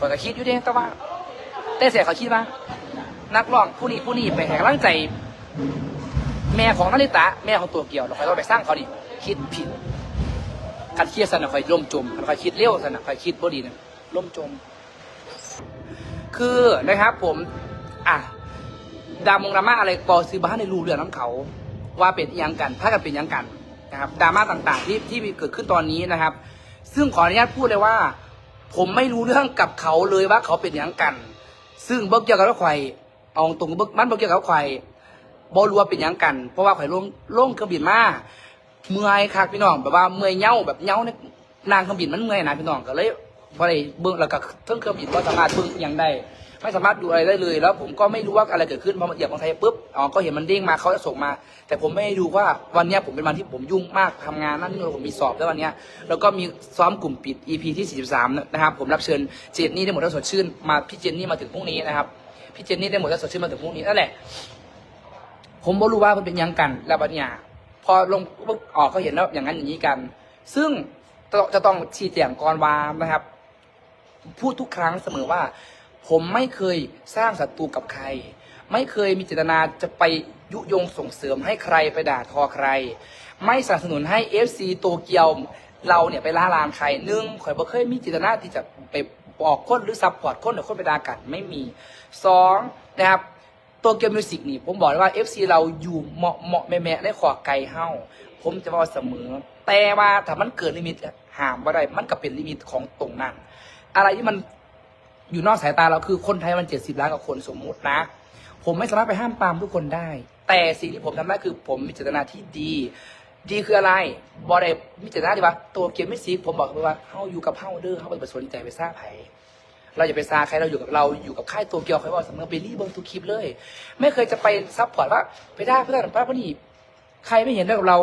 ข่อยก็คิดอยู่เด้แต่ว่า แต่เสียเขาคิดว่า นักร้องผู้นี้ผู้นี้ไปแห่กำลังใจ แม่ของนาริตะ แม่ของตัวเกี่ยวเราคอยต้องไปสร้างเขาดิคิดผิดคัดเครียดสนะคอยล่มจมคอยคิดเลี้ยวสนะคอยคิดบ่ดีนะล่มจม คือนะครับผม อะดามงดราม่าอะไรบอซื้อบ้านในรูเรือน้ำเขา ว่าเป็นอิหยังกัน ถ้ากันเป็นอิหยังกันนะครับดราม่าต่างๆที่ที่มีเกิดขึ้นตอนนี้นะครับ ซึ่งขออนุญาตพูดเลยว่า ผมไม่รู้เรื่องกับเขาเลยว่าเขาเป็นอิหยังกัน ซึ่งเบิกเกี่ยวกับข่อยเอาตรงเบิกมันเบิกเกี่ยวกับข่อยบอรัวเป็นอยังกัน เพราะว่าข่อยลงลงเครื่องบินมาเมื่อยคักพี่น้องแบบว่าเมื่อยเหย้าแบบเหย้าในนางเครื่องบินมันเมื่อยนะพี่น้องก็เลยพอได้เบิ้งแล้วก็เทิงเครื่องบินก็สามารถเบิ้งอิหยังได้ ไม่สามารถดูอะไรได้เลย แล้วผมก็ไม่รู้ว่าอะไรเกิดขึ้นพอมาเหยียบของไทยปุ๊บอ๋อก็เห็นมันเด้งมาเขาจะส่งมา แต่ผมไม่ได้ดูว่าวันนี้ผมเป็นวันที่ผมยุ่งมากทำงานนั่นนี่ผมมีสอบแล้ววันนี้แล้วก็มีซ้อมกลุ่มปิด EP ที่ 43 นะครับ ผมรับเชิญเจนนี่ได้หมดแล้วสดชื่นมาพี่เจนนี่มาถึงพรุ่งนี้นะครับพี่เจนนี่ได้หมดแล้วสดชื่นมาถึงพรุ่งนี้นั่นแหละผมไม่รู้ว่ามันเป็นยังกันแล้วบัดเนี่ยพอลงปุ๊บออกก็เห็นแล้วอย่างนั้นอย่างนี้กัน ซึ่งจะจะต้องชี้แจงก่อนว่านะครับ พูดทุกครั้งเสมอว่า ผมไม่เคยสร้างศัตรูกับใคร ไม่เคยมีเจตนาจะไปยุยงส่งเสริมให้ใครไปด่าทอใคร ไม่สนับสนุนให้ FC โตเกียวเราเนี่ยไปล่าลานใครหนึ่งข่อยบ่เคยมีเจตนาที่จะไปบอกคนหรือซัพพอร์ตคนหรือคนไปด่ากันไม่มีสองนะครับโตเกียวมิวสิกนี่ผมบอกเลยว่า FC เราอยู่เหมาะเหมาะแม่แม่ได้ขอไกลเฮ้าผมจะบอกเสมอ แต่ว่าถ้ามันเกินลิมิตห้ามว่าได้มันก็เป็นลิมิตของตรงนั้น อะไรที่มัน อยู่นอกสายตาเราคือคนไทยมันเจ็ดสิบล้านกว่าคนสมมุตินะ ผมไม่สามารถไปห้ามปรามทุกคนได้ แต่สิ่งที่ผมทำได้คือผมมีเจตนาที่ดี ดีคืออะไรบอได้มีเจตนาที่ว่าตัวเกมไม่ซีผมบอกเลยว่าเฮาอยู่กับเฮาเด้อเฮาไปสนใจไปซ่าไผเราอย่าไปซาใครเราอยู่กับเราอยู่กับค่ายตัวเกียวใครว่าสำนักเบลลี่เบิ้งทุกคลิปเลย ไม่เคยจะไปซัพพอร์ตว่าไปได้เพื่อนป้าพนี่ใครไม่เห็นด้วยกับเรา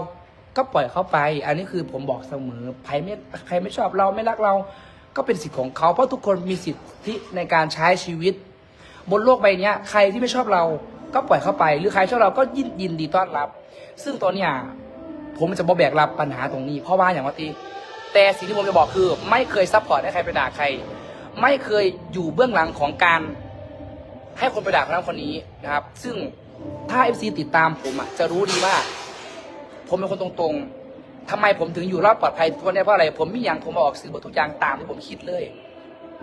ก็ปล่อยเขาไป อันนี้คือผมบอกเสมอใครไม่ใครไม่ชอบเราไม่รักเรา ก็เป็นสิทธิ์ของเขาเพราะทุกคนมีสิทธิในการใช้ชีวิต บนโลกใบนี้ใครที่ไม่ชอบเราก็ปล่อยเข้าไป หรือใครชอบเราก็ยินยินดีต้อนรับ ซึ่งตอนเนี้ยผมจะบอแบกรับปัญหาตรงนี้ เพราะว่าอย่างว่าตีแต่สิ่งที่ผมจะบอกคือ ไม่เคยซัพพอร์ตให้ใครไปด่าใคร ไม่เคยอยู่เบื้องหลังของการให้คนไปด่าคนนั้นคนนี้นะครับ ซึ่งถ้า FC ติดตามผมอะจะรู้ดีว่า ผมเป็นคนตรงๆ ทำไมผมถึงอยู่รอดปลอดภัยทุกวันนี้เพราะอะไร ผมมีอย่างผมออกสื่อบททุกอย่างตามที่ผมคิดเลย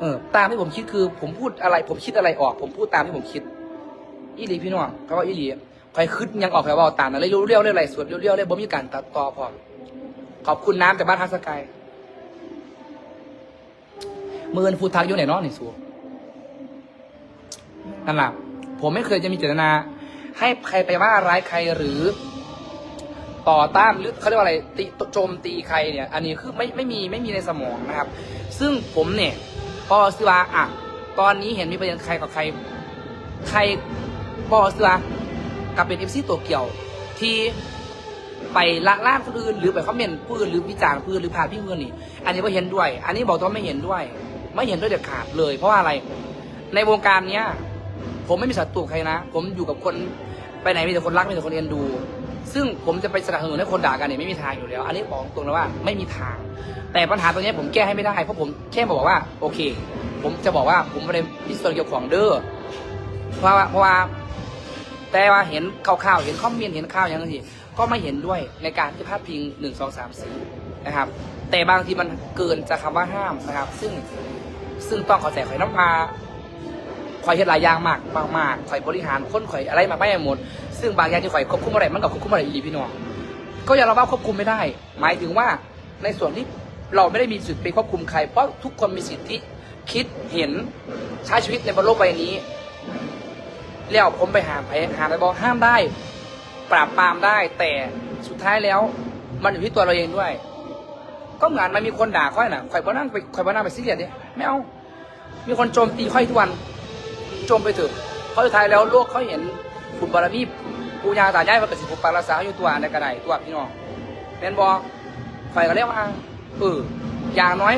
เออ ตามที่ผมคิดคือ ผมพูดอะไร ผมคิดอะไรออก ผมพูดตามที่ผมคิดอีหลีพี่น้องเขาว่าอีหลีใครคิดยังออกใครว่าตามนั้นเลยเรียวเรียวอะไรสวดเรียวๆเลยบ่มีการตัดต่อพอขอบคุณน้ำจากบ้านทักสกายมืออนฟูทักอยู่ไหนเนาะนี่สูนั่นแหละผมไม่เคยจะมีเจตนา ให้ใครไปว่าร้ายใครหรือ ต่อต้านหรือเขาเรียกว่าอะไรตีโจมตีใครเนี่ยอันนี้คือไม่ไม่มีไม่มีในสมองนะครับ ซึ่งผมเนี่ยพอซื้อว่าอะตอนนี้เห็นมีประเด็นใครกับใคร ใครพอซื้อว่ากับเป็นเอฟซีตัวเกี่ยวที่ไปละล่านคนอื่นหรือไปคอมเมนต์ผู้อื่นหรือวิจารณ์ผู้อื่นหรือพาพิงผู้อื่นนี่ อันนี้ไม่เห็นด้วย อันนี้บอกตัวไม่เห็นด้วย ไม่เห็นด้วยเด็ดขาดเลย เพราะว่าอะไร ในวงการเนี้ย ผมไม่มีศัตรูกับใครนะ ผมอยู่กับคนไปไหนมีแต่คนรักมีแต่คนเอ็นดู ซึ่งผมจะไปสนับสนุนให้คนด่ากันเนี่ยไม่มีทางอยู่แล้ว อันนี้บอกตรงนะว่าไม่มีทาง แต่ปัญหาตรงนี้ผมแก้ให้ไม่ได้เพราะผมแค่บอกว่าโอเค ผมจะบอกว่าผมไม่ได้พิสูจน์เกี่ยวของเด้อเพราะว่าเพราะว่า แต่ว่าเห็นข่าวๆเห็นคอมเมนต์เห็นข่าวอย่างนี้ก็ไม่เห็นด้วยในการที่พาดพิงหนึ่งสองสามสี่นะครับ แต่บางทีมันเกินจากคำว่าห้ามนะครับ ซึ่งซึ่งต้องขอแสข่อยน้ำพาข่อยเฮ็ดหลายอย่างมากมากมากข่อยบริหารคนข่อยอะไรมาไม่หมด ซึ่งบางอย่างที่ข่อยควบคุมอะไรมันกับควบคุมอะไรอีพี่น้องก็อย่าเราว่าควบคุมไม่ได้ หมายถึงว่าในส่วนที่เราไม่ได้มีสิทธิ์ไปควบคุมใคร เพราะทุกคนมีสิทธิคิดเห็นใช้ชีวิตในบนโลกใบนี้ แล้วผมไปหาไปหาไปบอกห้ามได้ ปราบปรามได้ แต่สุดท้ายแล้ว มันอยู่ที่ตัวเราเองด้วย ก็เหมือนมันมีคนด่าค่อยน่ะข่อยบ่นั่งไปข่อยบ่นั่งไปซีเรียสดิไม่เอามีคนโจมตีค่อยทุกวัน โจมไปถอะเพราะสุดท้ายแล้วโลกเขาเห็น บุญบารมีปูยาตายายพระกสิบุปปาราสาอยู่ตัวในกระไดตัวพี่น้องแม่นบอไฟก็เรียกว่าเอออย่างน้อย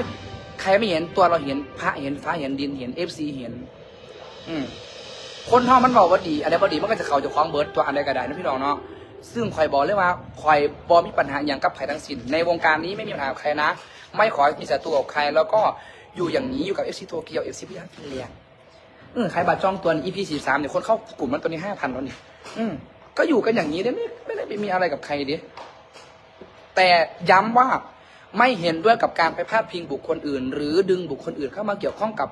ใครไม่เห็นตัวเราเห็นพระเห็นฟ้าเห็นดินเห็นเอฟซีเห็น อืมคนท่ามันบอกว่าดีอะไรบ่ดีมันก็จะเขาจะคล้องเบิร์ดตัวอันใดกระไดนะพี่น้องเนาะซึ่งคอยบอกเลยว่าคอยบอมีปัญหาอย่างกับใครทั้งสิ้นในวงการนี้ไม่มีปัญหากับใครนะ ไม่ขอมีศัตรูกับใคร แล้วก็อยู่อย่างนี้อยู่กับ FC โตเกียว FC พี่ฮันฟินเลีย อืมขายบัตรจองตัว EP สี่สามเนี่ยคนเข้ากลุ่มมันตัวนี้ห้าพันแล้วนี่อืมก็อยู่กันอย่างนี้ได้ไม่ไม่ได้ไปมีอะไรกับใครดิแต่ย้ำว่าไม่เห็นด้วยกับการไปพาดพิงบุคคลอื่น หรือดึงบุคคลอื่นเข้ามาเกี่ยวข้องกับ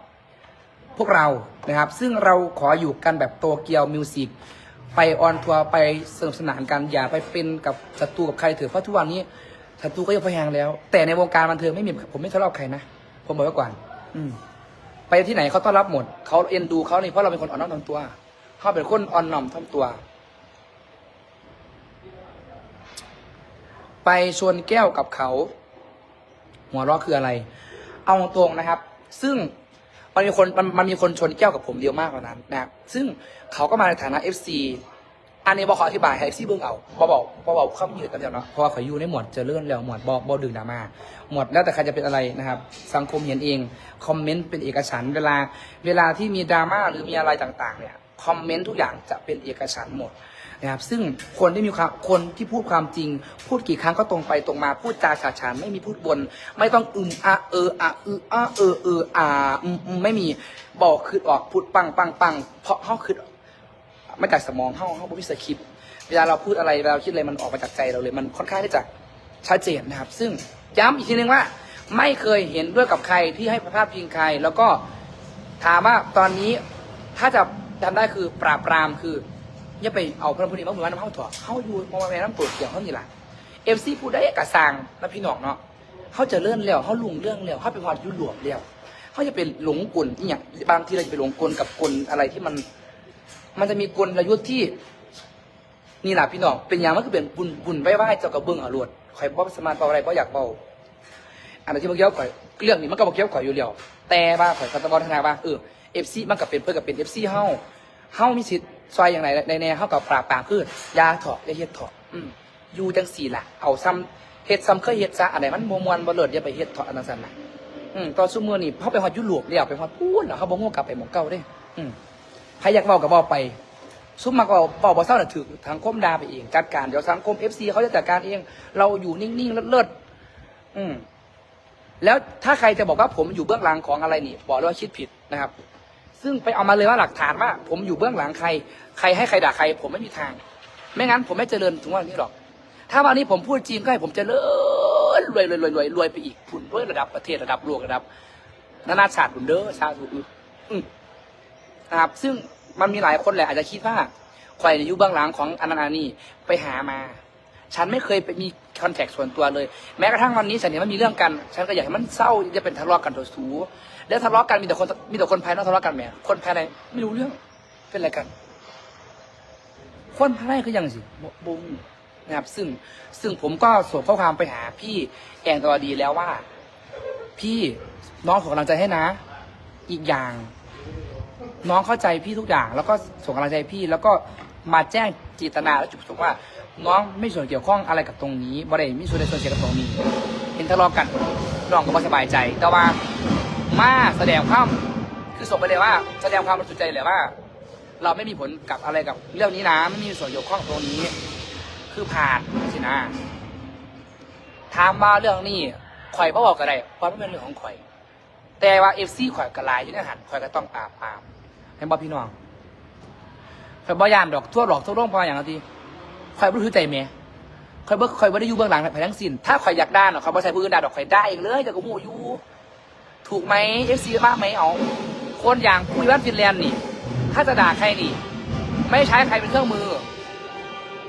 พวกเรานะครับ ซึ่งเราขออยู่กันแบบโตเกียวมิวสิกไปออนทัวร์ไปสนุกสนานกันอย่าไปเป็นกับศัตรูกับใครเถอะเพราะทุกวันนี้ศัตรูก็ยังพยายามแล้ว แต่ในวงการบันเทิงไม่มีผมไม่ทะเลาะใครนะ ผมบอกไว้ก่อน อืม ไปที่ไหนเขาต้อนรับหมด เขาเอ็นดูเขานี่เพราะเราเป็นคนอ่อนน้อมถ่อมตัวเขาเป็นคนอ่อนน้อมถ่อมตัว ไปชวนแก้วกับเขา หัวเราะคืออะไร เอาตรงนะครับ ซึ่งมันมีคนมันมีคนชนแก้วกับผมเดียวมากกว่านั้นนะครับซึ่งเขาก็มาในฐานะเอฟซี อันนี้บอกขออธิบายให้ FC เบิ่งเอาบอบอกบอบอกคำยืดกันเดียวเนาะเพราะว่าเขาอยู่ในหมวดเจะเลื่อนแล้วหมวดบอบอดึงดราม่าหมวดแล้วแต่ใครจะเป็นอะไรนะครับ สังคมเห็นเองคอมเมนต์เป็นเอกฉันเวลาเวลาที่มีดราม่าหรือมีอะไรต่างๆเนี่ยคอมเมนต์ทุกอย่างจะเป็นเอกฉันหมดนะครับซึ่งคนที่มีความคนที่พูดความจริง พูดกี่ครั้งก็ตรงไปตรงมาพูดจาฉาฉานไม่มีพูดบน ไม่ต้องอึมอะเอออะอืออะเออเอออาอืมอืมไม่มีบอกคือออกพูดปังปังปังเพราะเขาคือ มาจากสมองเขาเข้าบ่มีสคริปเวลาเราพูดอะไรเวลาเราคิดอะไรมันออกมาจากใจเราเลย มันค่อนข้างที่จะชัดเจนนะครับ ซึ่งย้ำอีกทีนึงว่า ไม่เคยเห็นด้วยกับใครที่ให้พาดพิงใคร แล้วก็ถามว่าตอนนี้ถ้าจะทำได้คือปราบปรามคืออย่าไปเอาพื่อนผู้นี้มาเหมือนน้ำเข้าถั่วเข้าอยู่มองมาแม่น้ำตัวเกี่ยวเขานี่แหละเอฟซีพูดได้กระสังแล้วพี่น้องเนาะเขาจะเลื่อนเร็วเขาลุงเรื่องเร็วเขาไปพอดยุโรปเร็วเขาจะเป็นหลงกลอีกอย่างบางทีเราจะไปหลงกลกับกลอะไรที่มัน มันจะมีกลยุทธ์ที่ นี่แหละพี่น้อง เป็นอย่างมันคือเป็นบุญบุญไหว้ไหว้เจ้ากระเบื้องอรวดใครบอกสมานเปล่าอะไรเพราะอยากเบาอันที่มื่อกี้ข่อยเรื่องนี้มันก็บอกเกี่ยวข่อยอยู่เดียวแต่ว่าข่อยก็ตะบอลทนาว่าเออเอฟซีมันก็เป็นเพื่อกับเป็นเอฟซีเฮาเฮามีสิทธิ์ซอยอย่างไรในแนวเฮากับปราบปรามคือยาถอกได้เฮ็ดถอกอืมอยู่จังสี่ล่ะ เอาซ้ำเฮ็ดซ้ำเคยเฮ็ดซะอันไหนมันบ่มวนบ่เลิศอย่าไปเฮ็ดถอกอันนั้นซั่นน่ะอืมตอนซุมื้อนี่เฮาไปฮอดยุโรปแล้วไปฮอดพูนแล้วเขาบ่ฮู้กลับไปหม่องเก่าเด้อืม ใครอยากเว้าก็เว้าไปซุมมาก็เป่าบ่เศร้าน่ะถึกทางคมดาไปเองจัดการเดี๋ยวสังคม FC เขาจะจัดการเอง เราอยู่นิ่งๆเลิศๆอืมแล้วถ้าใครจะบอกว่าผมอยู่เบื้องหลังของอะไรนี่บอกเลยว่าคิดผิดนะครับ ซึ่งไปเอามาเลยว่าหลักฐานว่า ผมอยู่เบื้องหลังใคร ใครให้ใครด่าใคร ผมไม่มีทาง ไม่งั้น ผมไม่เจริญถึงวันนี้หรอก ถ้าวันนี้ผมพูดจริงก็ให้ผมเจริญรวยรวยรวยรวยรวยไปอีกผุนด้วยระดับประเทศระดับโลกระดับ นานาชาติผุนเด้อชาติอื่นอืมนะครับซึ่ง มันมีหลายคนแหละอาจจะคิดว่าใครในยุคเบื้องหลังของอันนั้นอันนี้ไปหามา ฉันไม่เคยไปมีคอนแทคส่วนตัวเลย แม้กระทั่งวันนี้ฉันเห็นมันมีเรื่องกัน ฉันก็อยากให้มันเศร้าจะเป็นทะเลาะกันโดยสูแล้วทะเลาะกันมีแต่คนมีแต่คนภายนอกทะเลาะกันแหมคนภายในไม่รู้เรื่องเป็นอะไรกัน คนภายในคือยังสิบบุ้งนะครับซึ่งซึ่งผมก็ส่งข้อความไปหาพี่แองตวดีแล้วว่า พี่น้องส่งกำลังใจให้นะ อีกอย่าง น้องเข้าใจพี่ทุกอย่าง แล้วก็ส่งกำลังใจพี่ แล้วก็มาแจ้งเจิตนาและจุดประสงค์ว่า น้องไม่ส่วนเกี่ยวข้องอะไรกับตรงนี้บ่ได้มีส่วนในส่วนเสียกับตรงนี้ เห็นทะเลาะกันน้องก็บ่สบายใจ แต่ว่ามาแสดงความคือส่งไปเลยว่า แสดงความบริสุทธิ์ใจเลยว่า เราไม่มีผลกับอะไรกับเรื่องนี้นะไม่มีส่วนเกี่ยวข้องตรงนี้ คือผ่านสินะถามมาเรื่องนี้ข่อยบ่บอกก็ได้เพราะมันเป็นเรื่องของข่อย แต่ว่าเอฟซีข่อยกระลายอยู่ในหันข่อยก็ต้องอาบอาม ให้บ่พี่น้องข่อยบ่ยานดอกทั่วหลอกทั่วร่องพออย่างนี้ข่อยบ่รู้ใจแม่ข่อยบ่ข่อยบ่ได้อยู่เบื้องหลังภายทั้งสิ้น ถ้าข่อยอยากด่าเนาะข่อยบ่ใช้ผู้อื่นด่าดอกข่อยด่าเองเลยแต่ก็มูอยู่ถูกไหมเอฟซีมากไหมเอาคนอย่างผู้วิวัฒน์ฟินแลนด์นี่ ถ้าจะด่าใครนี่ ไม่ใช้ใครเป็นเครื่องมือ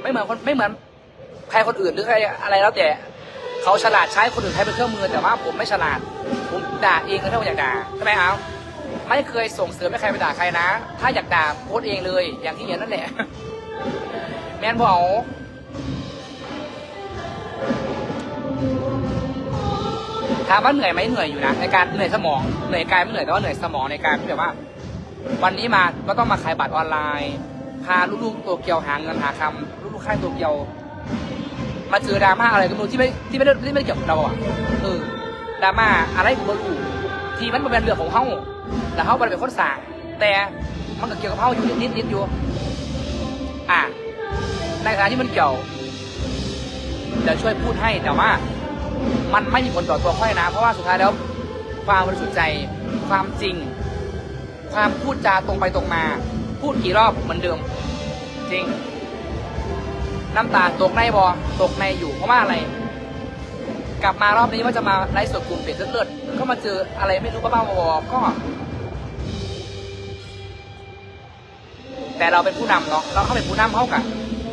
ไม่เหมือนคนไม่เหมือนใครคนอื่นหรือใครอะไรแล้วแต่เขาฉลาดใช้คนอื่นใช้เป็นเครื่องมือแต่ว่าผมไม่ฉลาด ผมด่าเองเลยถ้าผมอยากด่าใช่ไหมครับ ไม่เคยส่งเสริมให้ใครไปด่าใครนะ ถ้าอยากด่าโพสเองเลย อย่างที่เห็นนั่นแหละ แมนบอกถามว่าเหนื่อยไหมเหนื่อยอยู่นะในการเหนื่อยสมองเหนื่อยกายไม่เหนื่อยแต่ว่าเหนื่อยสมองในการที่แบบว่า วันนี้มาก็ต้องมาขายบัตรออนไลน์ พาลูกๆตัวเกียวหาเงินหาคำลูกๆค่ายตัวเกียว มาเจอดราม่าอะไรก็ไม่รู้ที่ไม่ที่ไม่ได้ที่ไม่ได้เกี่ยวกับเราอะเออดราม่าอะไรผมไม่รู้ ที่มันเป็นเรื่องของเขาแล้วเขาเป็นคนสั่งแต่มันก็เกี่ยวกับเขาอยู่นิดนิดอยู่ อะในฐานะที่มันเกี่ยวเดี๋ยวช่วยพูดให้แต่ว่า มันไม่มีผลต่อตัวค่อยนะ เพราะว่าสุดท้ายแล้ว ความบริสุทธิ์ใจความจริง ความพูดจาตรงไปตรงมา พูดกี่รอบเหมือนเดิม จริง น้ำตาตกในบอตกในอยู่เพราะว่าอะไร กลับมารอบนี้ว่าจะมาไลฟ์สดกลุ่มเป็ดเลิศๆก็มาเจออะไรไม่รู้บ้าๆบอๆก็ แต่เราเป็นผู้นำเนาะเราเข้าเป็นผู้นำเข้ากัน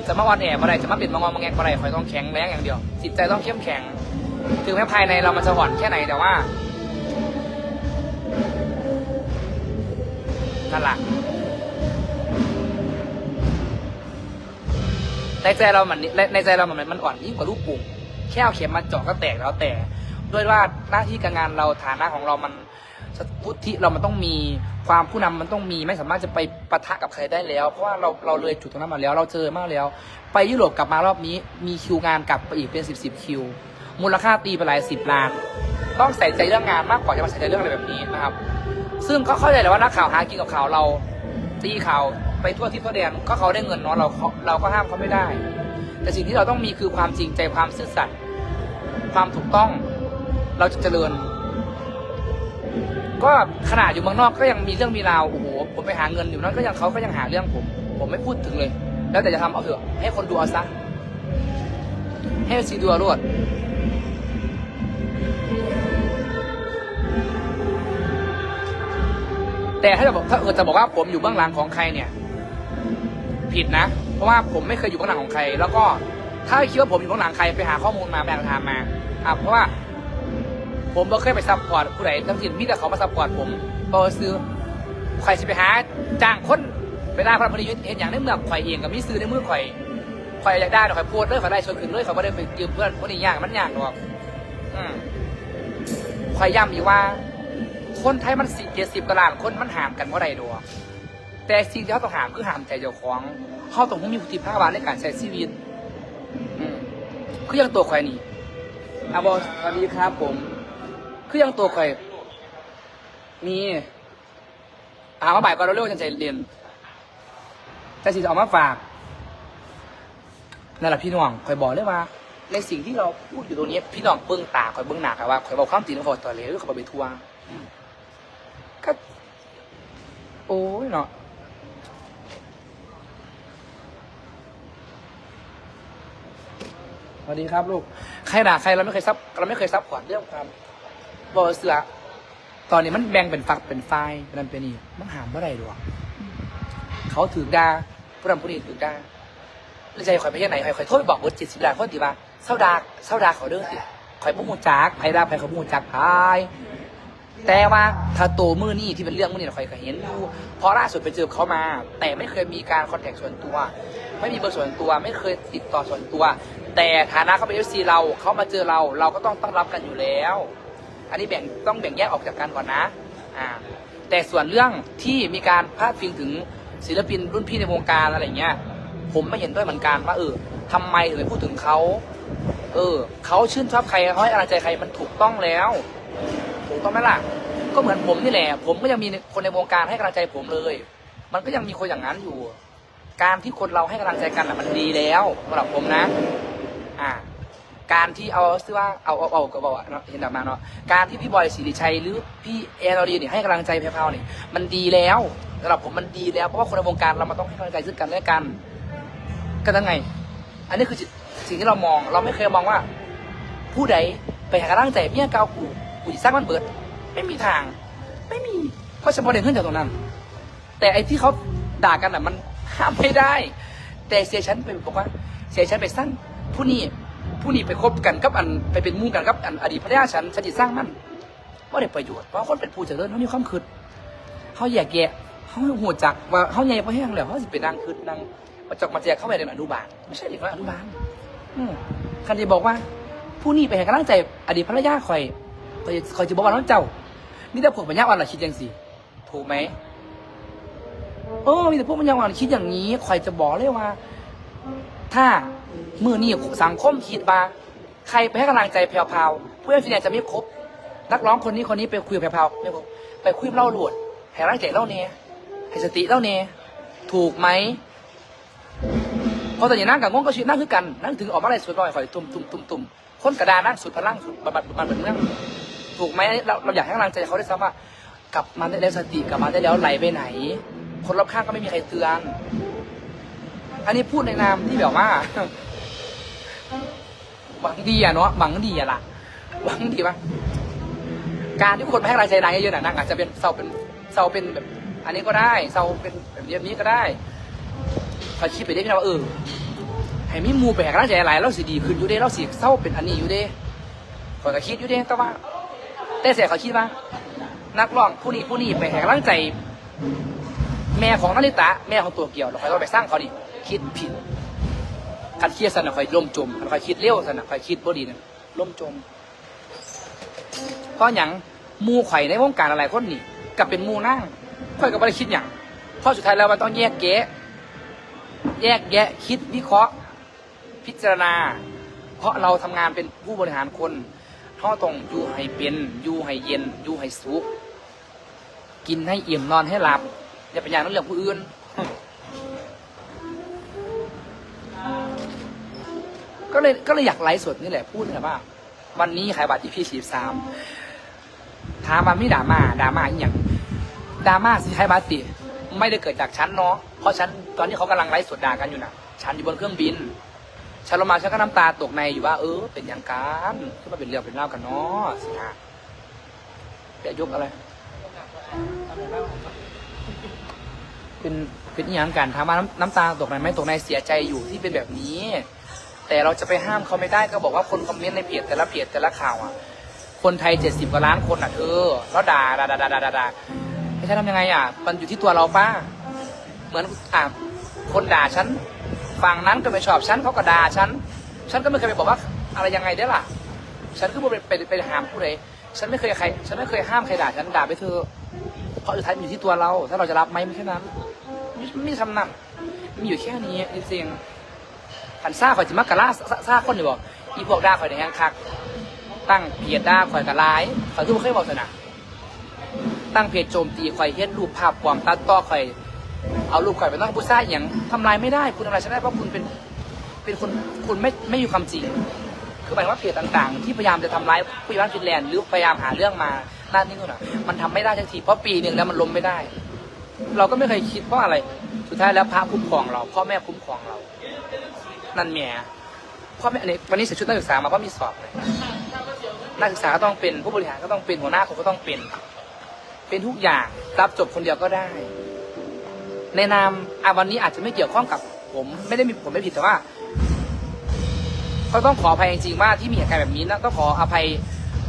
จะมาวันแอบอะไรจะมาเป็นมางอนมางแงกอะไรคอยต้องแข็งแรงอย่างเดียว จิตใจต้องเข้มแข็ง ถึงแม้ภายในเรามันจะหว่อนแค่ไหนแต่ว่านั่นแหละในใจเราเหมันในในใจเราเหมันมันอ่อนยิ่งกว่าลูกปุ่ม แค่เอาเข็มมาเจาะก็แตกแล้วแต่ ด้วยว่าหน้าที่การงานเราฐานะของเรามันพุทธิเรามันต้องมีความผู้นำมันต้องมีไม่สามารถจะไปปะทะกับใครได้แล้ว เพราะว่าเราเราเลยจุดตรงนั้นมาแล้ว เราเจอมากแล้ว ไปยุโรปกลับมารอบนี้ มีคิวงานกลับไปอีกเป็นสิบสิบคิว มูลค่าตีไปหลายสิบล้าน ต้องใส่ใจเรื่องงานมากกว่าจะมาใส่ใจเรื่องอะไรแบบนี้นะครับ ซึ่งก็เข้าใจเลยว่านักข่าวหากินกับข่าวเราตีข่าวไปทั่วทิศทั่วแดนก็เขาได้เงินเนาะเราเราก็ห้ามเขาไม่ได้ แต่สิ่งที่เราต้องมีคือความจริงใจความซื่อสัตย์ความถูกต้องเราจะเจริญ ก็ขนาดอยู่เมืองนอกก็ยังมีเรื่องมีราวโอ้โหผมไปหาเงินอยู่นั่นก็ยังเขาก็ยังหาเรื่องผม ผมไม่พูดถึงเลย แล้วแต่จะทำเอาเถอะให้คนดูเอาซะให้ซีดูเอารวดแต่ถ้าจะบอกถ้าเออจะบอกว่าผมอยู่เบื้องหลังของใครเนี่ย ผิดนะ ราะว่าผมไม่เคยอยู่เบื้องหลังของใคร แล้วก็ถ้าคิดว่าผมอยู่เบื้องหลังใครไปหาข้อมูลมาแบ่งทางมาอะเพราะว่า ผมไม่เคยไปซัพพอร์ตผู้ใดทั้งสิ้นมีแต่เขามาซัพพอร์ตผมบอซื้อใครจะไปหาจ้างคนไปได้พระพนิยุทธเห็นอย่างในเมืองข่อยเองกับมีซื้อในมือข่อยข่อยอยากได้ข่อยพสต์เลยข่อยได้ชวนขึ้นเลยข่อยไม่ได้ไปยืมเพื่อนคนนี้ยากมันยากหรอกข่อยย้ำอีกว่า คนไทยมันสิเจ็ดสิบกว่าล้านคนมันหามกันว่าใดดอก แต่สิ่งที่เขาต้องหามคือหามใจเจ้าของเขาต้องมีวุฒิภาวะในการใช้ชีวิตคือยังตัวข่อยนี่อาบอสวัสดีครับผม คือยังตัวข่อยมีหามาบ่ายก่อนเราเร็วๆจันใจเรียนแต่สิ่งที่เอามาฝากนั่นแหละพี่น้องข่อยบอกเลยว่า ในสิ่งที่เราพูดอยู่ตรงนี้ พี่น้องเบิ้งตาข่อยเบิ้งหนักอะว่าข่อยบอกความจริงของข่อยตัวเลยหรือข่อยไปทัวร์ก็โอ้ยเนาะ วัสดีครับลูก ใครด่าใครเราไม่เคยซับเราไม่เคยซับพอร์ตเรื่องความบอเสือตอนนี้มันแบ่งเป็นฝักเป็นไฟเป็นนั่นเป็นนี่มันหามเมื่อไรดวกเขาถือดาผู้นำผู้นี้ถือดาแล้วใจข่อยไปที่ไหนข่อยข่อยโทษไปบอกเบอร์จิตสิบล้านคนตีว่าเศร้าดาเศร้าดาเขาเด้อสิข่อยบุ้มูจักไผ่ดาไผ่เขาบุ้มูจักไผ่แต่ว่าถ้าโตมือนี่ที่เป็นเรื่องมือนี่เราเคยเห็นอยู่เพราะล่าสุดไปเจอเขามา แต่ไม่เคยมีการคอนแทคส่วนตัว ไม่มีเบอร์ส่วนตัว ไม่เคยติดต่อส่วนตัว แต่ฐานะเขาเป็นเอฟซีเราเขามาเจอเราเราก็ต้องต้อนรับกันอยู่แล้ว อันนี้แบ่งต้องแบ่งแยกออกจากกันก่อนนะอ่าแต่ส่วนเรื่องที่มีการพาดพิงถึงศิลปินรุ่นพี่ในวงการอะไรเงี้ย ผมไม่เห็นด้วยเหมือนกันว่าเออทำไมถึงไปพูดถึงเขาเออเขาชื่นชอบใครเขาให้กำลังใจใครมันถูกต้องแล้วถูกต้องไหมล่ะ ก็เหมือนผมนี่แหละ ผมก็ยังมีคนในวงการให้กำลังใจผมเลย มันก็ยังมีคนอย่างนั้นอยู่ การที่คนเราให้กำลังใจกันน่ะมันดีแล้วสำหรับผมนะ อ่าการที่เอาซื้อว่าเอาเอาเอาก็บอกเนาะเห็นแบบมาเนาะการที่พี่บอยศรีชัยหรือพี่แอนอรีเนี่ยให้กำลังใจแพรวเนี่ยมันดีแล้วสำหรับผมมันดีแล้วเพราะว่าคนในวงการเรามันต้องให้กำลังใจซึ่งกันและกัน ก็ทั้งไง อันนี้คือสิ่งที่เรามอง เราไม่เคยมองว่า ผู้ใดไปหากำลังใจเมียเก่ากูกูจะสร้างมันเบิด ไม่มีทาง ไม่มีเพราะเฉพาะเด็กขึ้นจากตรงนั้น แต่ไอ้ที่เขาด่ากันอะมันห้ามไม่ได้ แต่เสียฉันไปบอกว่า เสียฉันไปสร้าง ผู้นี้ผู้นี้ไปคบกันกับอันไปเป็นมู่กันกับอันอดีตภรรยาฉันฉันจะสร้างมันว่าได้ประโยชน์เพราะคนเป็นผู้เจริญเขามีความคิดเขาแยกแยะเขาหูจักว่าเขาใหญ่เพราะแห้งแล้วเขาสิเป็นนางคืดนางมาจอกมาแจกเข้าไปในอนุบาลไม่ใช่เด็กน้อยอนุบาลอืมคันที่บอกว่า ผู้นี้ไปให้กำลังใจอดีตภรรยาคอยคอยคอยจะบอกว่าน้องเจ้ามีแต่พวกปัญญาอ่อนละคิดอย่างสิถูกไหมเออมีแต่พวกปัญญาอ่อนคิดอย่างนี้คอยจะบอกเลยว่า ถ้า มือนี่สังคมคิดว่าใครไปให้กำลังใจแพรวๆผู้เล่นฟินแลนด์จะไม่ครบนักร้องคนนี้คนนี้ไปคุยกับแพรวๆไม่ครบไปคุยเล่าหลวดให้กำลังใจเล่าเน่ให้สติเล่าเน่ถูกไหมพราะตอนนี้นั่งกับงงก็ชีวิตนั่งคือกันนั่งถึงออกมาอะไรสุดลอยคอยตุ่มตุ่มตุ่มตุ่มคนกระดานนั่งสุดพลังสุดบัดบัดบัดบัดเมืองถูกไหมเราเราอยากให้กำลังใจเขาได้ซ้ำว่ากลับมาได้แล้วสติกลับมาได้แล้วไหลไปไหน คนรอบข้างก็ไม่มีใครเตือน อันนี้พูดในนามที่แบบว่า หวังดีอะเนาะหวังดีอะล่ะ หวังดีปะการที่คนมาให้กำลังใจนายเยอะๆน่ะนางอาจจะเป็นเศร้าเป็นเศร้าเป็นแบบ อันนี้ก็ได้เศร้าเป็นแบบนี้ก็ได้คอยคิดไปได้พี่นะว่าเออให้มีมูไปให้กำลังใจหลายเราสิดีขึ้นอยู่เด้เราสิเศร้าเป็นอันนี้อยู่เด้คอยก็คิดอยู่เด้แต่ว่า แต่เสียเขาคิดว่านักร้องผู้นี้ผู้นี้ไปให้กำลังใจ แม่ของนาริตะ แม่ของตัวเกี่ยวเราคอยต้องไปสร้างเขาดิ คิดผิดคัดเครียดสนะคอยล่มจมคันคอยคิดเร็วสนะคอยคิดบ่ดีนะล่มจม เพราะอย่างมูไข่ในวงการอะไรคนนี่กับเป็นมูนั่งข่อยก็ไม่ได้คิดอย่างเพราะสุดท้ายแล้วมันต้องแยกแยะแยกแยะคิดวิเคราะห์ พิจารณา เพราะเราทำงานเป็นผู้บริหารคนเราต้องอยู่ให้เป็นอยู่ให้เย็นอยู่ให้สุขกินให้อิ่มนอนให้หลับอย่าไปอย่างนั้นเรื่องผู้อื่น ก็เลยก็เลยอยากไลฟ์สดนี่แหละพูดนี่แหละว่า วันนี้ขายบัตรที่พี่สีสามถามมาไม่ด่ามาด่ามาอย่างด่ามาสิขายบัตรติไม่ได้เกิดจากฉันเนาะเพราะฉันตอนนี้เขากำลังไลฟ์สดด่ากันอยู่นะฉันอยู่บนเครื่องบินฉันลงมาฉันก็น้ำตาตกในอยู่ว่า เออ เป็นอย่างกันขึ้นมาเป็นเรื่อเป็นเล่ากันเนาะสิฮะเดี๋ยกอะไร เป็นเป็นอย่างกันถามว่าน้ำน้ำตาตกในไหมตกในเสียใจอยู่ที่เป็นแบบนี้ แต่เราจะไปห้ามเขาไม่ได้ก็บอกว่าคนคอมเมนต์ในเพจแต่ละเพจแต่ละข่าวอะ คนไทยเจ็ดสิบกว่าล้านคนอะเธอแล้วด่าด่าด่าด่าด่าด่าไม่ใช่ทำยังไงอะ มันอยู่ที่ตัวเราป้า เหมือนอะคนด่าฉันฝั่งนั้นก็ไม่ชอบฉันเขาก็ด่าฉันฉันก็ไม่เคยไปบอกว่าอะไรยังไงได้ล่ะ ฉันก็ไม่ไปไปไปห้ามผู้ใดฉันไม่เคยใคร ฉันไม่เคยห้ามใครด่าฉันด่าไปเธอเพราะสุดท้ายมันอยู่ที่ตัวเรา ถ้าเราจะรับไหมไม่แค่นั้นไม่ไม่ทำนั่นมีอยู่แค่นี้จริงๆ ขันซ่าข่อยจิมักกะล่าซ่าซ่าคนอยู่บอกอีพวกด่าข่อยในแหงคัก ตั้งเพจด่าข่อยกะลายข่อยทุกเคยบอกสนะตั้งเพจโจมตีข่อยเฮ็ดรูปภาพปลอมตัดต่อข่อยเอารูปข่อยไปต้องผู้ซ่าอย่างทำลายไม่ได้คุณทำลายฉันได้เพราะคุณเป็นเป็นคนคุณไม่ไม่มีความจริง คือหมายถึงว่าเพจต่างๆ ที่พยายามจะทำร้ายผู้ใหญ่บ้านฟินแลนด์หรือพยายามหาเรื่องมานั่นนี่นู่นอะมันทำไม่ได้ทันทีเพราะปีหนึ่งแล้วมันล้มไม่ได้ เราก็ไม่เคยคิดเพราะอะไร สุดท้ายแล้วพระคุ้มครองเราพ่อแม่คุ้มครองเรา นั่นแหม่พ่อแม่เนี่ยวันนี้ใส่ชุดนักศึกษามาเพราะมีสอบเลยนักศึกษาก็ต้องเป็นผู้บริหารก็ต้องเป็นหัวหน้าคนก็ต้องเป็น เป็นทุกอย่างรับจบคนเดียวก็ได้ ในนามอะวันนี้อาจจะไม่เกี่ยวข้องกับผม ไม่ได้มีผมไม่ผิดแต่ว่าก็ต้องขออภัยจริงๆว่าที่มีเหตุการณ์แบบนี้นะต้องขออภัย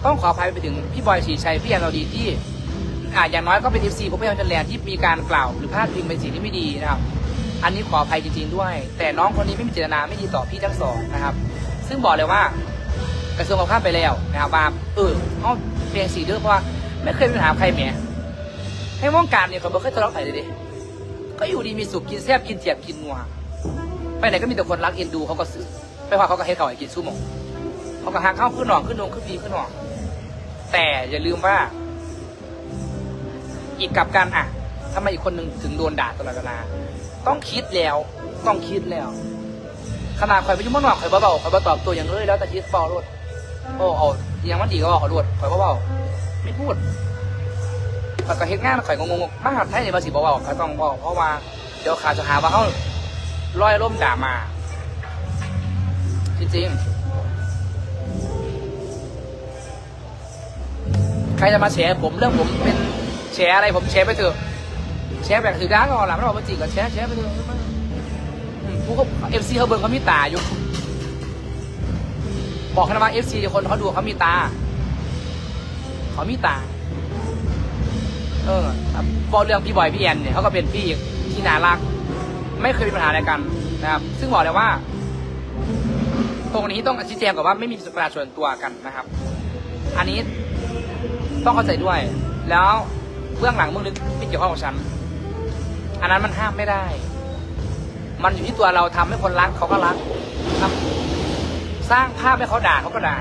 ต้องขออภัยไปถึงพี่บอยศรีชัยพี่แอนเราดีที่อ่าอย่างน้อยก็เป็นเอฟซีผมพยายามจะแลนที่มีการกล่าว หรือพาดพิงไปสิ่งที่ไม่ดีนะครับ อันนี้ขออภัยจริงๆด้วย แต่น้องคนนี้ไม่มีเจตนาไม่ดีต่อพี่ทั้งสองนะครับ ซึ่งบอกเลยว่ากระทรวงการคลังไปแล้วนะครับว่าเออเขาเปลี่ยนสีเด้อเพราะว่าไม่เคยมีปัญหาใครแหมให้วงการเนี่ยเขาไม่เคยทะเลาะใครเลยดิก็อยู่ดีมีสุขกินแซ่บกินเจียบกินนัวไปไหนก็มีแต่คนรักเอ็นดูเขาก็ซื้อไปว่าเขาก็ให้เขาให้กินสู้หมกเขาก็หักเข้าวขึ้นหนองขึ้นนงขึ้นปีขึ้นหนองแต่อย่าลืมว่า อีกกับกันอะ ทำไมอีกคนหนึ่งถึงโดนด่าตลอดเวลาต้องคิดแล้ว ต้องคิดแล้ว ขนาดข่อยไปยุ่งมั่นหนอกข่อยเบาๆข่อยตอบตัวอย่างเลยแล้วแต่คิดเบารถโอ้เอายังมันดีก็บอกข่อยรถข่อยเบาๆไม่พูดข่อยก็เฮ็ดงานข่อยงงๆมาหาไทยในภาษีเบาๆข่อยต้องบอกเพราะว่าเดี๋ยวขาจะหาว่าเขาลอยล่มด่ามาจริงๆใครจะมาแฉผมเรื่องผมเป็นแฉอะไรผมแฉไปเถอะ แชร์แบบถือด้านก่อนหลังไม่บอกว่าจริงก็แชร์แชร์ไปเลยอืมผู้เขาเอฟซีเขาเบิ่งเขามีตาอยู่ บอกให้นว่าเอฟซีคนเขาดูเขามีตาเขามีตา เออพอเรื่องพี่บอยพี่แอนเนี่ยเขาก็เป็นพี่ที่น่ารัก ไม่เคยมีปัญหาอะไรกันนะครับ ซึ่งบอกเลยว่า ตรงนี้ต้องชี้แจงก่อนว่าไม่มีปัญหาส่วนตัวกันนะครับ อันนี้ต้องเข้าใจด้วย แล้วเบื้องหลังมึงนึกไม่เกี่ยวข้องกับฉัน อันนั้นมันห้ามไม่ได้ มันอยู่ที่ตัวเราทำให้คนรักเขาก็รักทำสร้างภาพให้เขาด่าเขาก็ด่า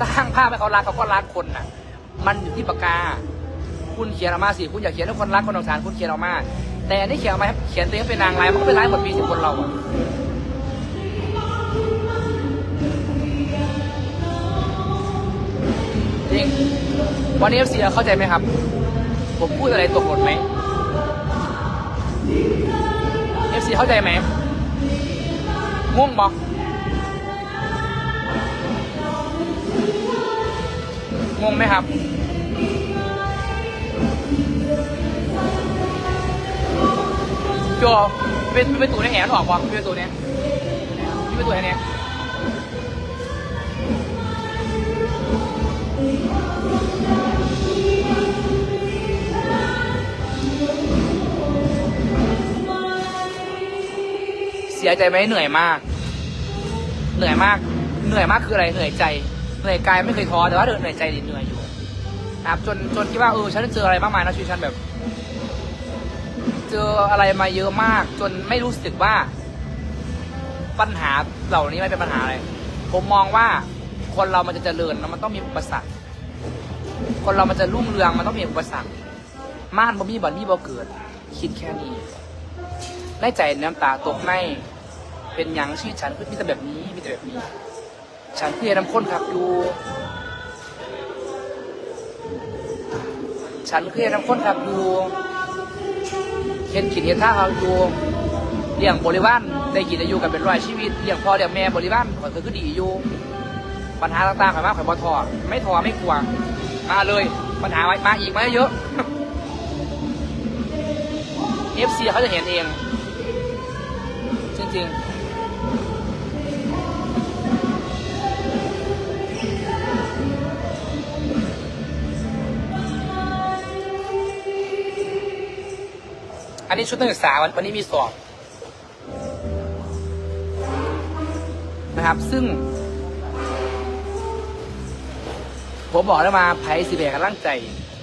สร้างภาพให้เขารักเขาก็รักคนน่ะ มันอยู่ที่ปากกา คุณเขียนออกมาสิ คุณอยากเขียนให้คนรักคนสงสารคุณเขียนออกมา แต่อันนี้เขียนออกมาเขียนตัวเองเป็นนางร้ายมันก็เป็นร้ายหมดปีสิคนเราอะจริงวันนี้เอฟซีเข้าใจไหมครับ ผมพูดอะไรตกหล่นไหม เอฟซีเข้าใจไหมง่วงบอกงงไหมครับ จอเป็นเป็นตัวในแหนออกวะเป็นตัวเนี้ยเป็นตัวเนี้ย สียใจไหมเหนื่อยมาก เหนื่อยมาก เหนื่อยมากคืออะไร เหนื่อยใจ เหนื่อยกายไม่เคยท้อแต่ว่าเหนื่อยใจเหนื่อยอยู่นะครับจนจนคิดว่าเออฉันเจออะไรมากมายนะชีวิตฉันแบบ เจออะไรมาเยอะมาก จนไม่รู้สึกว่า ปัญหาเหล่านี้ไม่เป็นปัญหาอะไร ผมมองว่าคนเรามันจะเจริญแล้วมันต้องมีอุปสรรค คนเรามันจะรุ่งเรืองมันต้องมีอุปสรรค ม่านบ่มีบ่อนมีบ่เกิด คิดแค่นี้ในใจน้ำตาตกใน เป็นหยังชีวิตฉันคือมีแต่แบบนี้มีแต่แบบนี้ ฉันเพียน้ำข้นครับอยู่ ฉันเพียน้ำข้นครับอยู่เห็นขีดเห็นท่าเขาอยู่เลี้ยงบริวารได้กินได้อยู่กันเป็นร้อยชีวิตเลี้ยงพ่อเลี้ยงแม่บริวารข่อยก็คือดีอยู่ปัญหาต่างๆข่อยมาข่อยบ่ทอไม่ทอไม่กลัวมาเลย ปัญหาไว้มาอีกมาเยอะ FC เขาจะเห็นเอง จริงๆ อันนี้ชุดนักศึกษาวันวันนี้มีสอบนะครับ ซึ่ง ผมบอกแล้วมาไผ่สิเบกกำลังใจ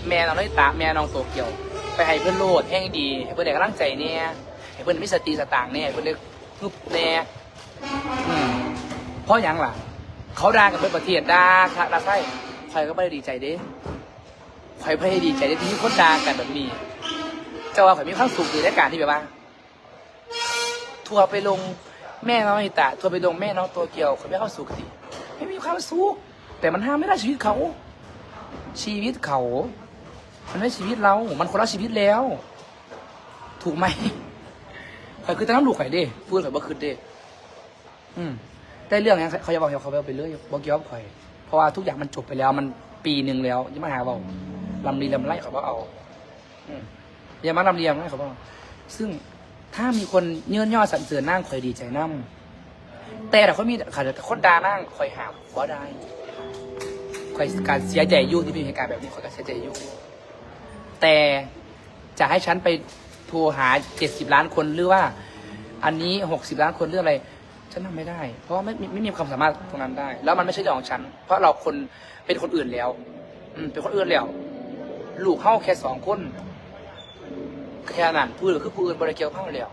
แม่น้องน้อยตาแม่น้องโตเกียว ไปให้เพื่อนโลดแห้งดีให้เพื่อนได้กำลังใจเนี่ยให้เพื่อนมีสติสตางค์เนี่ยให้เพื่อนได้ฮึบแน่อืมเพราะหยังล่ะ เขาด่ากันเป็นประเทศด่าค่ะด่าไส้ใครก็ไม่ได้ดีใจเด้ใครไม่ได้ดีใจเด้ที่คนด่ากันแบบนี้ จ้าว่าข่อยมีความสุขดีในการที่แบบว่า ทัวร์ไปลงแม่น้องอิตาทัวร์ไปลงแม่น้องตัวเกียวเขาไม่เข้าสุขสิไม่มีความสุขแต่มันห้ามไม่ได้ชีวิตเขา ชีวิตเขา มันไม่ชีวิตเรา มันคนละชีวิตแล้ว ถูกไหมข่อยคือแต่น้ำลูกข่อยเด้พูดข่อยบ่คืนเด้อืมแต่เรื่องนี้เขาจะบอกเขาไปเรื่อยบอกเกี่ยวกับข่อย เพราะว่าทุกอย่างมันจบไปแล้ว มันปีหนึ่งแล้วยังมาหาเราลำรีลำไรเขาบอกเอา อืม อย่ามาลำเลียงนะเขาบอกซึ่งถ้ามีคนเยื่นย่อสรรเสริญนั่งคอยดีใจนั่งแต่ถ้าเขามีขาดคนดานั่งคอยหามก็ได้คอยการเสียใจยุ่ที่มีเหตุการณ์แบบนี้คอยก็เสียใจยุ่แต่จะให้ฉันไปโทรหาเจ็ดสิบล้านคนหรือว่า อันนี้หกสิบล้านคนเรื่องอะไร ฉันทำไม่ได้ เพราะไม่ไม่ไม่มีความสามารถตรงนั้นได้ แล้วมันไม่ใช่เรื่องของฉัน เพราะเราคนเป็นคนอื่นแล้ว อืมเป็นคนอื่นแล้ว ลูกเข้าแค่สองคน แค่นั้นพูดคือผู้อื่นบริเกี่ยวข้องแล้ว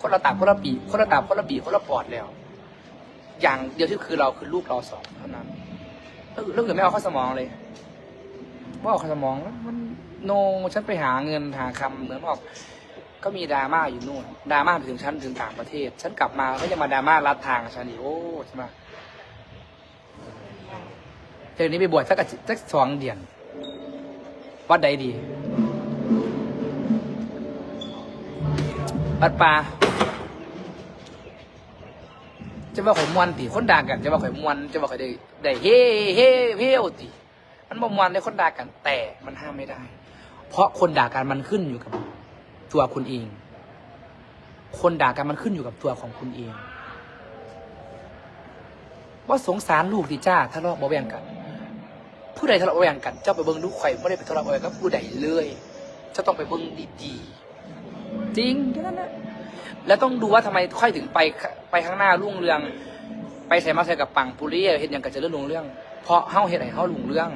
คนละตาคนละปีคนละตาคนละบีคนละปอดแล้ว อย่างเดียวที่คือเราคือลูกเราสองเท่านั้นเรื่องอื่นไม่เอาเข้าสมองเลยว่าเอาเข้าสมองมันโนฉันไปหาเงินหาคำเหมือนบอกก็มีดราม่าอยู่นู่นดราม่าไปถึงฉันถึงต่างประเทศ ฉันกลับมาก็ยังมาดราม่าลัดทางฉันอีกโอ้ใช่ไหมเดี๋ยวนี้ไปบวชสักสักสองเดือนวัดใดดี วัดป่าจะว่าข่อยมวนตีคนด่ากัน จะว่าข่อยมวนจะว่าข่อยได้ได้เฮ้เฮ้เฮ้ตีมันบ่มวนได้คนด่ากัน แต่มันห้ามไม่ได้ เพราะคนด่ากันมันขึ้นอยู่กับตัวคุณเอง คนด่ากันมันขึ้นอยู่กับตัวของคุณเอง ว่าสงสารลูกดิจ้าทะเลาะเบาแวงกัน ผู้ใดทะเลาะเบาแวงกัน เจ้าไปเบิ้งดูข่อยไม่ได้ไปทะเลาะเบาแวงกับผู้ใดเลย เจ้าต้องไปเบิ้งดีๆ จริงแค่นั้นแหละแล้วต้องดูว่าทำไมค่อยถึงไปไปข้างหน้ารุ่งเรือง ไปใส่มาใส่กับปังปุริเห็นอย่างกับจะเรื่องรุ่งเรื่อง เพราะเฮาเห็นให้เฮารุ่งเรื่อง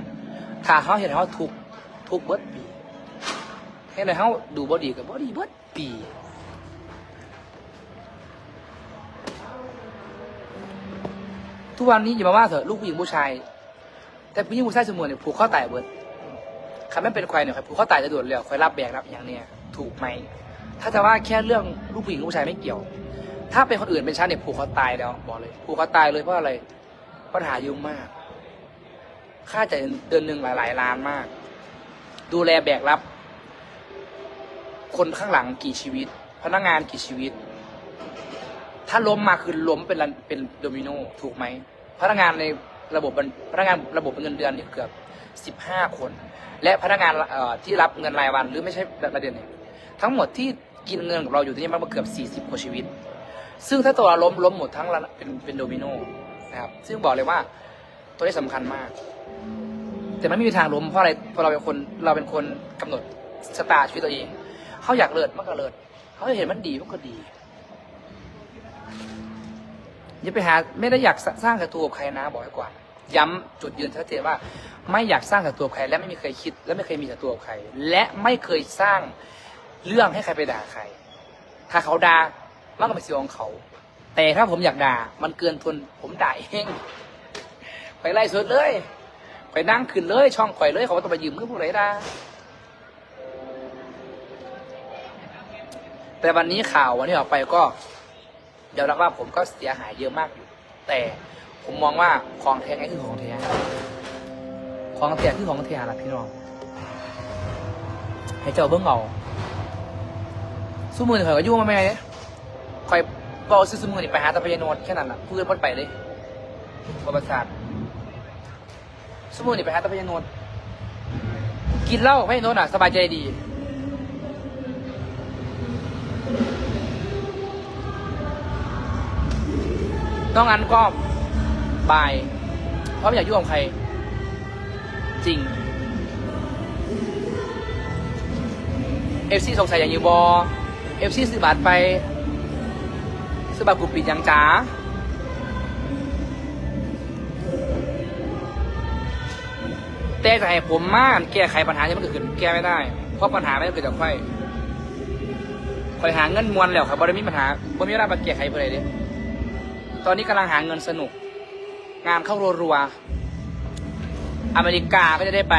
ถ้าเฮาเห็นให้เฮาทุกข์ทุกข์เบิดปีเห็นให้เฮาดูบ่ดีกับบ่ดีเบิดปีทุกวันนี้อย่ามาว่าเถอะลูกผู้หญิงผู้ชาย แต่ผู้หญิงผู้ชายสมมุติเนี่ยผูกข้อตายเบิดใครไม่เป็นใครเนี่ยใครผูกข้อตายจะด่วนเลยใครรับแบกรับอย่างเนี้ยถูกไหม ถ้าจะว่าแค่เรื่องลูกผู้หญิงลูกผู้ชายไม่เกี่ยว ถ้าเป็นคนอื่นเป็นฉันเนี่ยผูกคอตายแล้วบอกเลยผูกคอตายเลยเพราะอะไรปัญหายุ่งมาก ค่าจ่ายเดือนหนึ่งหลายๆล้านมาก ดูแลแบกรับ คนข้างหลังกี่ชีวิต พนักงานกี่ชีวิต ถ้าล้มมาคือล้มเป็นรันเป็นโดมิโนถูกไหมพนักงานในระบบพนักงานระบบเงินเดือนนี่เกือบสิบห้าคน และพนักงานที่รับเงินรายวัน หรือไม่ใช่รายเดือนเนี่ย ทั้งหมดที่กินเงินกับเราอยู่ที่นี่มันเกือบสี่สิบ40กว่าชีวิต ซึ่งถ้าตัวเราล้มล้มหมดทั้งระเป็นเป็นโดมิโนนะครับซึ่งบอกเลยว่าตัวนี้สำคัญมาก แต่มันไม่มีทางล้มเพราะอะไรเพราะเราเป็นคนเราเป็นคนกำหนดชะตาชีวิตตัวเองเขาอยากเลิศมันก็เลิศเขาเห็นมันดีมันก็ดีอย่าไปหาไม่ได้อยากสร้างศัตรูกับใครนะบอกไว้ก่อนย้ำจุดยืนชัดเจนว่า ไม่อยากสร้างศัตรูกับใคร และไม่มีเคยคิด และไม่เคยมีศัตรูกับใคร และไม่เคยสร้าง เรื่องให้ใครไปด่าใคร ถ้าเขาด่ามันก็เป็นสิทธิ์ของเขา แต่ถ้าผมอยากด่า มันเกินทนผมด่าเองไปไล่สุดเลย ไปนั่งขึ้นเลย ช่องข่อยเลยเขาต้องไปยืมมือผู้ใดด่าแต่วันนี้ข่าววันนี้ออกไปก็เดี๋ยวรับว่าผมก็เสียหายเยอะมากอยู่ แต่ผมมองว่าของแท้ไงคือของแท้ของแท้คือของแท้ละพี่น้อง ให้เจ้าเบิ้งเอา สู้มือข่อยก็ยุ่งมาไม่ไงเนี่ยข่อยบอกซื้อมือนี่ไปหาตะพยานนท์แค่นั้นน่ะเพื่อนพ่นไปเลยประสาทสู้มือนี่ไปหาตะพยานนท์กินเหล้าพยานนท์อะ สบายใจดีนอกนั้นก็บาย เพราะไม่อยากยุ่งกับใคร จริงเอฟซีสงสัยอย่างยูบอ เอฟซีซื้อบัตรไปซื้อบัตรกลุ่มปิดยังจ๋าแต่จะให้ผมมากแก้ไขปัญหาที่มันเกิดขึ้นแก้ไม่ได้ เพราะปัญหาไม่ได้เกิดจากไฟคอยหาเงินมวลแล้วครับบริมีปัญหาบ่มีเวลาไปแก้ไขเพื่ออะไรเด้ตอนนี้กำลังหาเงินสนุก งานเข้ารัวๆอเมริกาก็จะได้ไป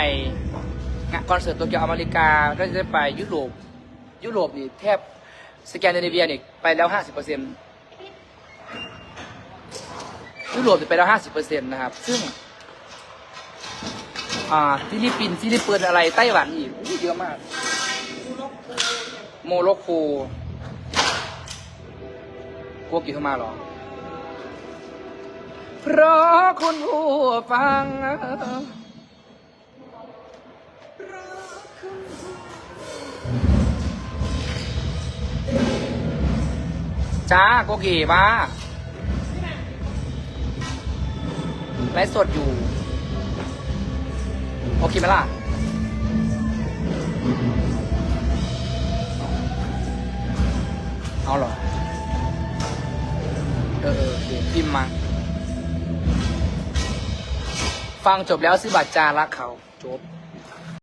คอนเสิร์ตโตเกียวอเมริกาก็จะได้ไปยุโรปยุโรปนี่แทบ สแกนดิเนเวียนี่ไปแล้วห้าสิบเปอร์เซ็นยุโรปนี่ไปแล้วห้าสิบเปอร์เซ็นต์นะครับ ซึ่งอ่าฟิลิปปินส์ฟิลิปปินส์อะไรไต้หวันอีกเยอะมาก โมร็อกโกกลัวกี่เข้ามาหรอ เพราะคุณผู้ฟัง จ้าโกเกบ้าไลฟ์สดอยู่ โอเคไหมล่ะ เอาเหรอ เออเออโอเคพิมพ์มา ฟังจบแล้วซื้อบัตรจารักเขา จบ